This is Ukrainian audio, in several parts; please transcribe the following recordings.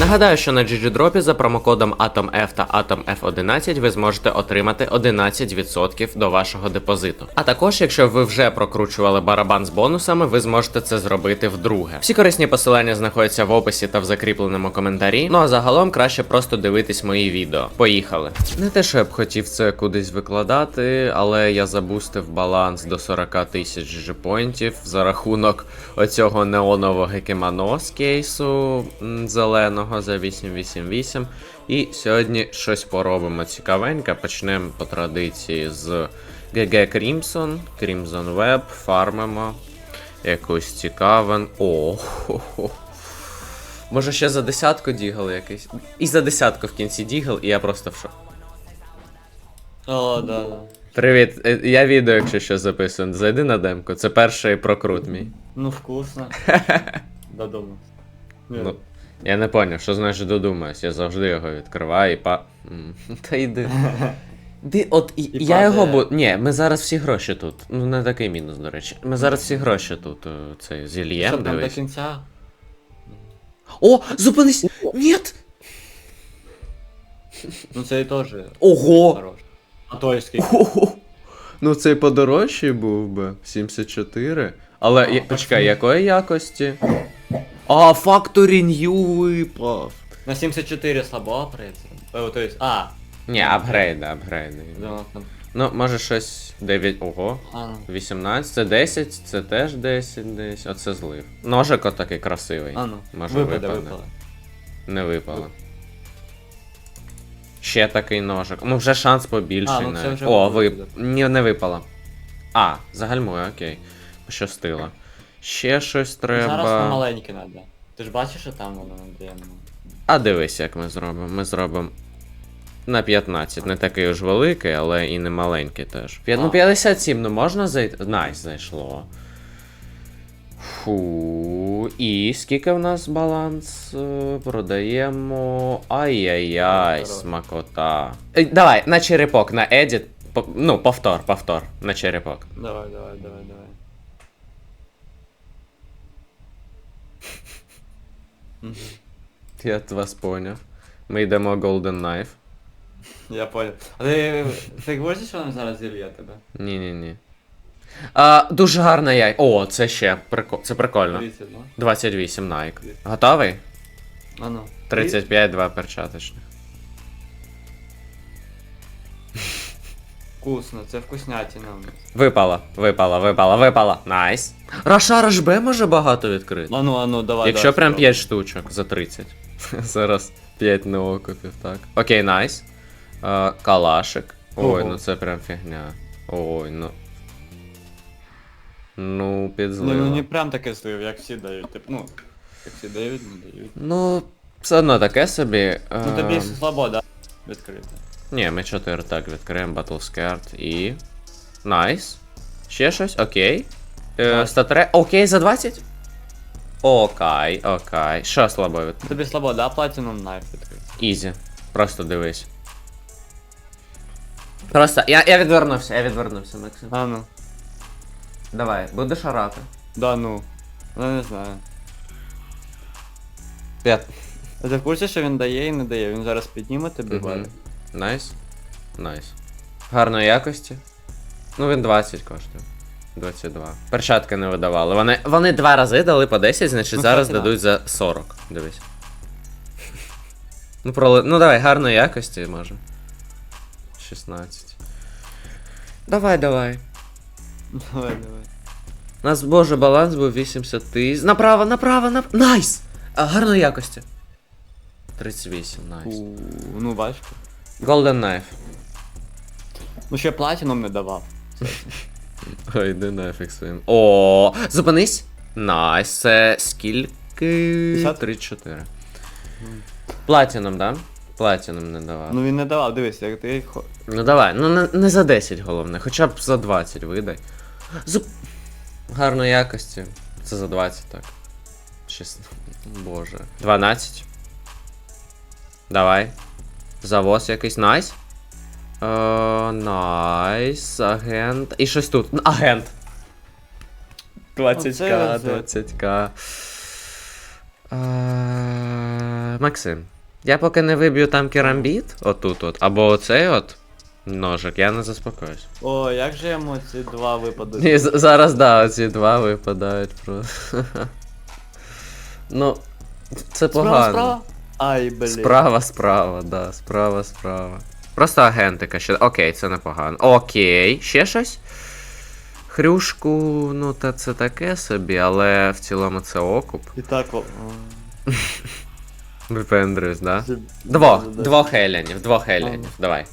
Нагадаю, що на GGDrop за промокодом AtomF та AtomF11 ви зможете отримати 11% до вашого депозиту. А також, якщо ви вже прокручували барабан з бонусами, ви зможете це зробити вдруге. Всі корисні посилання знаходяться в описі та в закріпленому коментарі. Ну а загалом краще просто дивитись мої відео. Поїхали. Не те, що я б хотів це кудись викладати, але я забустив баланс до 40 тисяч GG-поінтів за рахунок оцього неонового кімано з кейсу зеленого за 888. І сьогодні щось поробимо цікавеньке. Почнемо по традиції з GG Crimson, Crimson Web, фармимо. Якусь цікавен. О, хо-хо. Може ще за десятку дігл якийсь. І за десятку в кінці дігл, і я просто в шок. О, да, да. Привіт, е, я відео, якщо що записую. Зайди на демку. Це перший прокрут мій. Ну вкусно. Додому. Ну, я не поняв, що значить додумаюсь. Я завжди його відкриваю і па. Та йди. Ди, от і, І я його падає. бу. Ні, ми зараз всі гроші тут. Ну не такий мінус, до речі. Ми зараз всі гроші тут. е, Цей зільєм, Що там до дивись. кінця? О, зупинись! Нет! Ну це і теж Ого! хорош. А той скільки? Ого! Ну цей подорожчий був би. 74. Але я, почекай, якої якості? А, Factory New випав. На 74 слабо. О, то есть, а, Ні, апгрейди, апгрейди. да, там. Ну, може щось 9. Ого. А, ну. 18, це 10, це теж 10 десь. Оце злив. Ножик отакий красивий. А ну. Може випаде, випаде. випало. Не випало. Ще такий ножик. Ну вже шанс побільший А, ну це навіть. вже О, випаде. вип... Ні, не випало. А, загальмує, окей. Пощастило. Ще щось треба. Зараз на маленьке надо. Ти ж бачиш, що там воно надає? ну? А дивись, як ми зробимо. Ми зробимо на 15. Не такий уж великий, але і не маленький теж. П'я- Ну А. 57, ну можна зайти. Найс, зайшло. Фу. І скільки в нас баланс? Е, Продаємо. Ай-яй-яй, смакота. Е, Давай, на черепок, на едіт. По- Ну, повтор, повтор. На черепок. Давай, давай, давай, давай. Я вас поняв. Ми йдемо Golden Knife. Я понял. А ти, ти бачиш, що нам зараз зільє тебе? Ні-ні-ні. А, дуже гарна яй. О, це ще прико... Це прикольно. 30, ну? 28 Nike. Готовий? А ну. 35, 2 перчаточних. Вкусно, це вкуснятина у нас. Випала, випала, випала, випала. Найс. Раша Б може багато відкрити. А ну, а ну, давай. Якщо давай, прям спробуй. 5 штучок за 30. Зараз 5 не окупів, так. Окей, найс. А, калашик. Ой, Ого. ну це прям фігня. Ой, ну. Ну, підзлива. ну не прям таке злив, як всі дають. Тип, ну, як всі дають, не дають. Ну, все одно таке собі. Ну тобі ем, слабо, да? Відкрити. Ні, ми 4 так відкриємо Battle Scared і. Найс. Ще щось? Окей. Е, статре. Окей, за 20? Окей, окей. Що слабо від. Тобі слабо, да? Platinum Knife відкрити. Ізі. Просто дивись. Просто. Я, я відвернувся, я відвернувся, Максим. А ну. Давай, будеш орати. Да ну. Ну не знаю. П'ят. А ти в курсі, що він дає і не дає? Він зараз підніме тобі Мгм. Найс. Найс. Гарної якості. Ну він 20 коштує. 22. Перчатки не видавали. Вони, вони два рази дали по 10, значить Ну, зараз дадуть за 40. Дивись. Ну, проли... ну давай, гарної якості може. 16. Давай, давай. Давай, давай. У нас боже баланс був 80 тисяч. Направо, направо, направо. Найс! А, гарної якості. 38, найс. У, Ну важко. Golden Knife. Ну, Ну ще Platinum не давав. Ой, йди нафіг своїм. О, зупинись. Найс, це скільки? 50? 34. Платіном, да? Платіном не давав. Ну, Ну він не давав, дивись, як ти хо- давай, ну не, не за 10 головне, хоча б за 20 видай. Зуп... Гарної якості. Це за 20, так. 16. Боже. 12. Давай. Завоз якийсь. Найс. Е, Найс. Агент. І щось тут. Агент. 20к, 20к. Е, Максим, я поки не виб'ю там керамбіт, отут от, або оцей от ножик, я не заспокоюсь. О, як же йому ці два випадуть? І з- зараз, да, оці два випадають просто. ну, це погано. Справа? Ай, блін. Справа, справа, да, справа, справа. Просто агентика ще. Окей, це непогано. Окей, ще щось? Хрюшку, ну та це таке собі, але в цілому це окуп. І так, Випендрюсь, да? Двох, двох елянів, двох елянів, давай.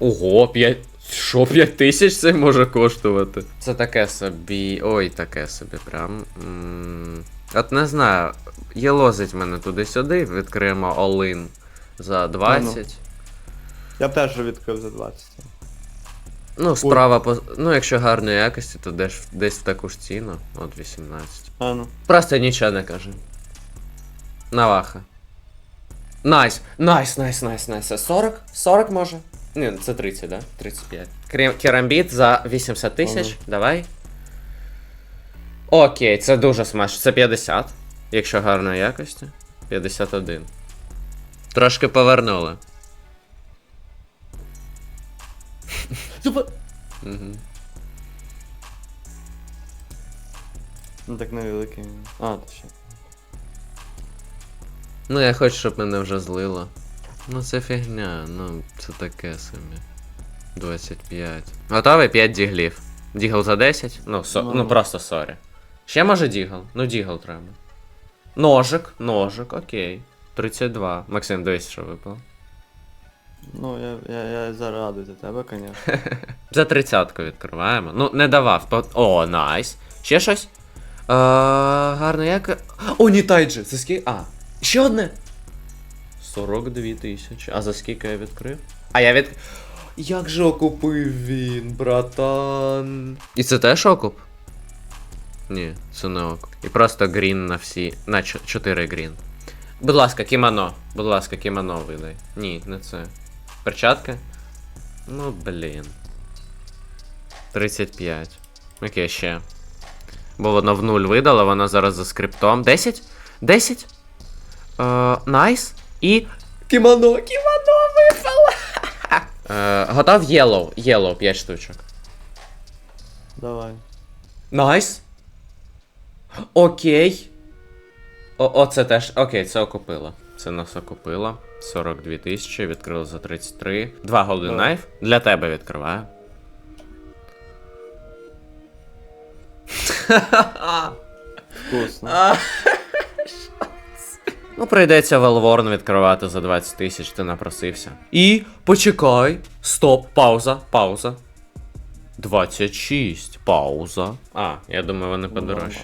Ого, п'ять. Що 5 тисяч це може коштувати? Це таке собі. Ой, таке собі прям. М, От не знаю. Єлозить мене туди-сюди, відкриємо All-in за 20. Я б теж відкрив за 20. Ну, справа по. Ну, якщо гарної якості, то десь, десь в таку ж ціну. От 18. А ну. Просто нічого не кажи. Наваха. Найс, найс, найс, найс, найс. 40? 40 може? Ні, це 30, да? 35. Керамбіт за 80 тисяч. Давай. Окей, це дуже смачно. Це 50. Якщо гарної якості. 51. Трошки повернули. Супер! Угу. Ну так невеликий. А, то ще. Ну, я хочу, щоб мене вже злило. Ну, це фігня, ну, це таке собі. 25. Готовий 5 діглів. Дігл за 10? Ну, со... Ну, ну ну. просто сорі. Ще може дігл? Ну, дігл треба. Ножик, ножик, окей. 32. Максим, дивись, що випало. Ну, я, я, я зарадий за тебе, звісно. За тридцятку відкриваємо. Ну, не давав. по- О, найс. Ще щось? Е, гарно як. О, ні тайджи. Це скільки. А. Ще одне. 42 тисячі. А за скільки я відкрив? А я від. Як же окупив він, братан. І це теж окуп? Ні, це не окуп. І просто грін на всі. На 4 грін. Будь ласка, кімоно. Будь ласка, кімоно видай. Ні, не це. Перчатки? Ну, блін. 35. Окей, ще. Бо воно в нуль видало, воно зараз за скриптом. 10? 10? Е, Найс. І. Кімоно! Кімоно випало! Е, готов єлоу. Єлоу 5 штучок. Давай. Найс. Окей. О, о, це теж. Окей, це окупило. Це нас окупило. 42 тисячі, відкрили за 33. Два Golden. Knife. Для тебе відкриваю. Вкусно. Ну, прийдеться Велворн відкривати за 20 тисяч, ти напросився. І почекай. Стоп, пауза, пауза. 26. Пауза. А, я думаю, вони подорожчі.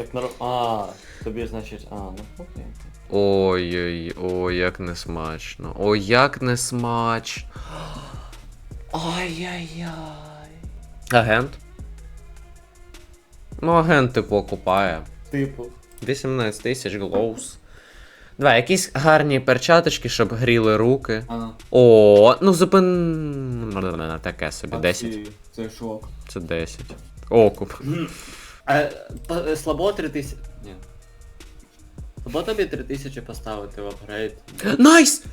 Так норм. А, тобі значить. А, ну окей. Ой-ой, ой, як не смачно. Ой, як не смачно. Ай-яй-яй. Агент. Ну, агент, типу, окупає. Типу. 18 тисяч глоус. Два, якісь гарні перчаточки, щоб гріли руки. А, О, ну зупин. Таке собі. 10. Це шок. Це 10. Окуп. А, по- е, слабо 3000. Ні. Слабо тобі 3000 поставити в апгрейд. Найс!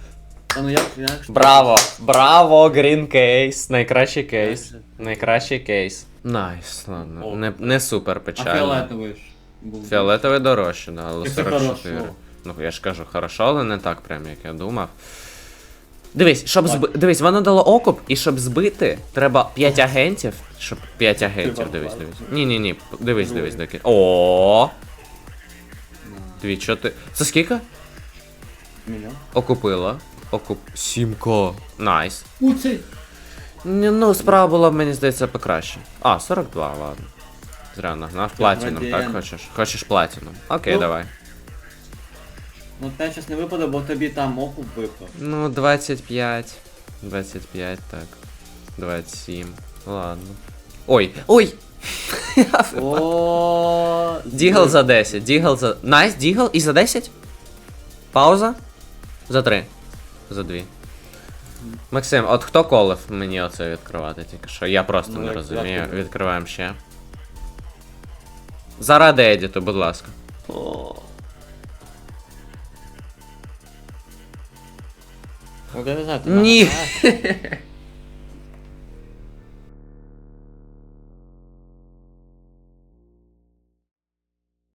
Та ну як, як ж- Браво! Браво, грін кейс. Найкращий кейс. Найкращий кейс. Найс, ладно. О. Не, не супер А печально. фіолетовий ж. був. Фіолетовий дорожче, да, але Як це 44. хорошо. Ну, я ж кажу, хорошо, але не так прям, як я думав. Дивись, щоб зби... Дивись, воно дало окуп, і щоб збити, треба 5 агентів. Щоб 5 агентів, дивись, дивись. Ні, ні, ні, дивись, дивись, доки. О. Дві, чотири. Це скільки? Мільйон. Окупила. Окуп. Сімко. Найс. У цей. Ну, справа була, мені здається, покраще. А, 42, ладно. Зря нагнав. Платіном, так хочеш? Хочеш платіном. Окей, Ну. давай. Ну те щось не випаде, бо тобі там окуп випав. Ну, 25. 25, так. 27. Ладно. Ой, ой! О, Дігл за 10, дігл за. Найс, дігл і за 10? Пауза? За 3. За 2. Максим, от хто колив мені оце відкривати тільки що? Я просто Ну, не як- розумію. як ти? Відкриваємо ще. Заради Едіту, будь ласка. О. Ну, я не знаю, ти Ні. нагадав.